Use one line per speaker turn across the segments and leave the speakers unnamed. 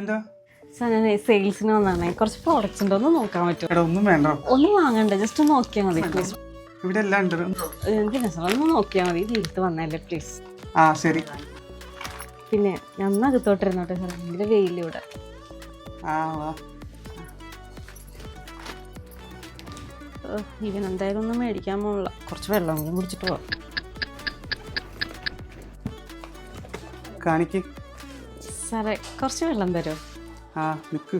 എന്താ?
സെയിൽസിന് വന്നാണേ. കുറച്ച് പ്രോഡക്റ്റ്സ് ഉണ്ടോ? ഒന്ന് നോക്കാൻ പറ്റുമോ?
എടാ ഒന്നും വേണ്ട.
ഒന്നും വാങ്ങണ്ട. ജസ്റ്റ് ഒന്ന് നോക്കിയാൽ മതി
ഇവിടെ എല്ലാം ഉണ്ട്.
പിന്നെ സാർ ഒന്ന് നോക്കിയാൽ മതി. തീർത്ത് വന്നല്ലേ പ്ലീസ്
ആ ശരി.
പിന്നെ ഞാൻ അകത്തോട്ടിരുന്നോട്ടെ സാർ. ഭയങ്കര വെയിലിവിടെ
ആ വാ.
ഇവൻ എന്തായാലും ഒന്നും മേടിക്കാൻ പോകില്ല കുറച്ച് വെള്ളം കുടിച്ചിട്ട് പോവാം.
കാണിക്ക്.
സാറേ കുറച്ച് വെള്ളം തരുമോ
ആ കാണിക്കേ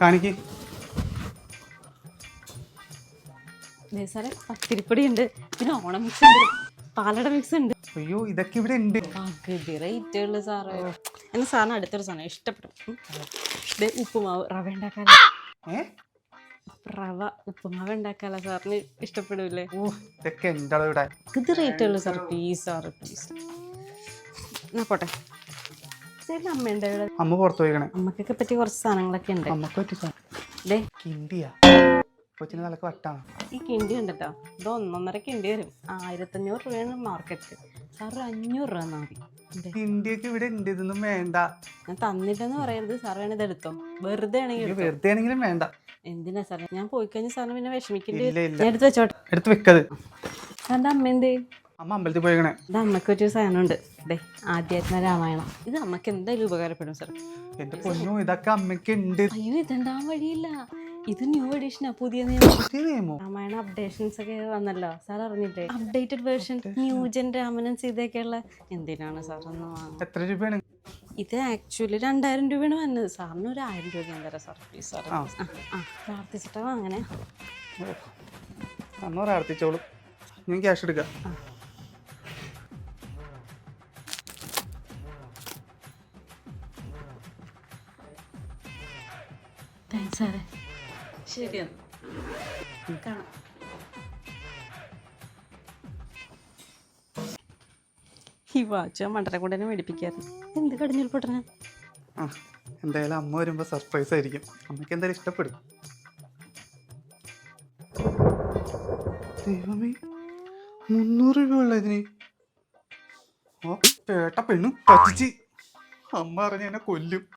കാണിക്ക്. സാറേ പത്തിരിപ്പൊടി ഉണ്ട് പിന്നെ ഓണം മിക്സ് ഉണ്ട് പാലട മിക്സ് ഉണ്ട്
അയ്യോ ഇതൊക്കെ ഇവിടെ ഉണ്ട്.
പകുതി റേറ്റ് ഉള്ളു സാറേ. എന്നെ സാറിന് അടുത്തൊരു സാധനം ഇഷ്ടപ്പെടും. ഉപ്പുമാവ് റവ
ഉണ്ടാക്കാൻ
റവ ഉപ്പുമാവ് ഉണ്ടാക്കാലോ സാറിന് ഇഷ്ടപ്പെടൂലേ
ഓ ഇതൊക്കെ എന്താ ഇവിടെ?
ഇത് റേറ്റ് ഉള്ളു സാർ പ്ലീസ് സാറ് പ്ലീസ് എന്നാ പോട്ടെ. ശരി അമ്മയുണ്ട് ഇവിടെ?
അമ്മ പുറത്തു പോയിക്കണേ.
അമ്മക്കൊക്കെ പറ്റിയ കുറച്ച് സാധനങ്ങളൊക്കെ ഉണ്ട്.
അമ്മയ്ക്ക് പറ്റി
ദേ.
കിണ്ടിയാ. കൊച്ചിന് നിലയ്ക്ക് വട്ടാണ്
ഈ കിണ്ടി ഉണ്ട് കേട്ടോ ഇത് ഒന്നൊന്നര കിണ്ടി വരും. ആയിരത്തഞ്ഞൂറ് രൂപയാണ് മാർക്കറ്റ് സാറ് അഞ്ഞൂറ് രൂപ തന്നാൽ മതി.
കിണ്ടിയൊക്കെ ഇവിടെ ഉണ്ട് ഇതൊന്നും വേണ്ട.
ഞാൻ തന്നിട്ടെന്ന് പറയരുത്. സാർ വേണത് എടുത്തോ. വെറുതെ ആണെങ്കിൽ
വെറുതെ ആണെങ്കിലും വേണ്ട.
എന്തിനാ സാറേ? ഞാൻ പോയി കഴിഞ്ഞാൽ സാറിന് പിന്നെ വിഷമിക്കേണ്ടി
ഇല്ല ഇല്ല.
ഞാൻ എടുത്ത് വെച്ചോട്ടെ.
എടുത്ത് വെക്കത്.
സാറിന്റെ അമ്മ എന്തേ?
അമ്മ അമ്പലത്തിൽ പോയേക്കണേ.
ഇത് ഒരു സാധനം സാധനമുണ്ട്. ദേ ആധ്യാത്മ രാമായണം. ഇത് അമ്മയ്ക്ക് എന്തായാലും ഉപകാരപ്പെടും സാർ
എന്റെ പൊന്നു ഇതൊക്കെ അമ്മയ്ക്ക് ഉണ്ട്
അയ്യോ ഇതെന്താ വഴിയില്ല? ഇത് ന്യൂ എഡിഷൻ പുതിയ നിയമം?
പുതിയ നിയമോ.
രാമായണ അപ്ഡേഷൻസ് ഒക്കെ വന്നല്ലോ? സാർ അറിഞ്ഞില്ലേ? അപ്ഡേറ്റഡ് വേർഷൻ ന്യൂജൻ രാമനും സീതയൊക്കെയുള്ള എന്തിനാണ് സാർ ഒന്ന് വാങ്ങുന്നത്?
എത്ര രൂപയാണ്?
ഇത് ആക്ച്വലി രണ്ടായിരം രൂപയാണ് വന്നത്. സാറിന് ഒരു ആയിരം രൂപ ഞാൻ തരാം സാർ പ്ലീസ് സാർ.
ആ.
ആ ആ പ്രാർത്ഥിച്ചിട്ടാ അങ്ങനെ
അന്ന് പ്രാർത്ഥിച്ചോളൂ. ഞാൻ ക്യാഷ് എടുക്കാം.
താങ്ക്സ് സാറേ. ശരിയാണ് കാണാം. ഈ വാച്ച് മണ്ടനെ കൊണ്ട് തന്നെ മേടിപ്പിക്കായിരുന്നു. എന്ത് കടിഞ്ഞൂൽ പൊട്ടന?
ആ എന്തായാലും അമ്മ വരുമ്പോൾ സർപ്രൈസ് ആയിരിക്കും. അമ്മയ്ക്ക് എന്തായാലും ഇഷ്ടപ്പെടും. ദൈവമേ മുന്നൂറ് രൂപ ഉള്ള ഇതിന്? ഓ ചേട്ട പെണ്ണു പറ്റിച്ച്. അമ്മ അറിഞ്ഞ എന്നെ കൊല്ലും.